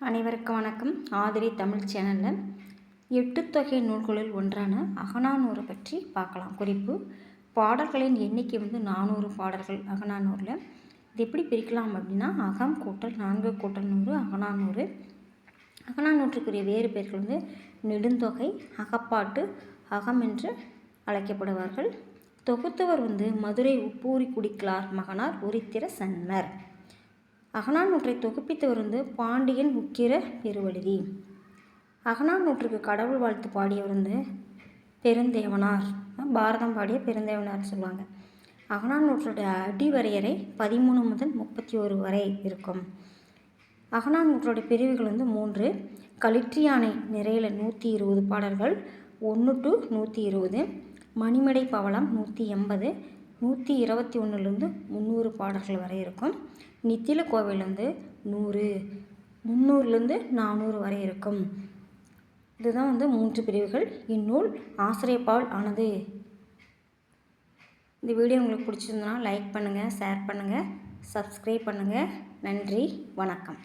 அனைவருக்கும் வணக்கம். ஆதிரி தமிழ் சேனலில் எட்டு தொகை நூல்களில் ஒன்றான அகனானூரை பற்றி பார்க்கலாம். குறிப்பு பாடல்களின் எண்ணிக்கை வந்து நானூறு பாடல்கள் அகனானூரில் இது எப்படி பிரிக்கலாம் அப்படின்னா அகம் கூட்டல் நான்கு கூட்டல் நூறு அகனானூறு அகனானூற்றுக்குரிய வேறு பெயர்கள் வந்து நெடுந்தொகை அகப்பாட்டு அகம் என்று அழைக்கப்படுவார்கள். தொகுத்தவர் வந்து மதுரை உப்பூரி குடிக்கலார் மகனார் உரித்திர சன்னர் அகனானூற்றை தொகுப்பித்து வந்து பாண்டியன் உக்கிர பெருவழுதி. அகனானூற்றுக்கு கடவுள் வாழ்த்து பாடியவர் வந்து பெருந்தேவனார். பாரதம் பாடிய பெருந்தேவனார் சொல்லுவாங்க. அகனானூற்றுடைய அடிவரையறை பதிமூணு முதல் முப்பத்தி ஒரு வரை இருக்கும். அகனானூற்றுடைய பிரிவுகள் வந்து மூன்று. களிற்றியானை நிறையில் நூற்றி இருபது பாடல்கள் ஒன்று டு நூற்றி இருபது. மணிமடை பவளம் நூற்றி எண்பது. நூற்றி இருபத்தி ஒன்றுலேருந்து முந்நூறு பாடல்கள் வரை இருக்கும். நித்தில கோவில் வந்து நூறு முந்நூறுலேருந்து நானூறு வரை இருக்கும். இதுதான் வந்து மூன்று பிரிவுகள். இந்நூல் ஆசிரியப்பால் ஆனது. இந்த வீடியோ உங்களுக்கு பிடிச்சிருந்தனா லைக் பண்ணுங்கள் ஷேர் பண்ணுங்கள் சப்ஸ்கிரைப் பண்ணுங்கள் நன்றி வணக்கம்.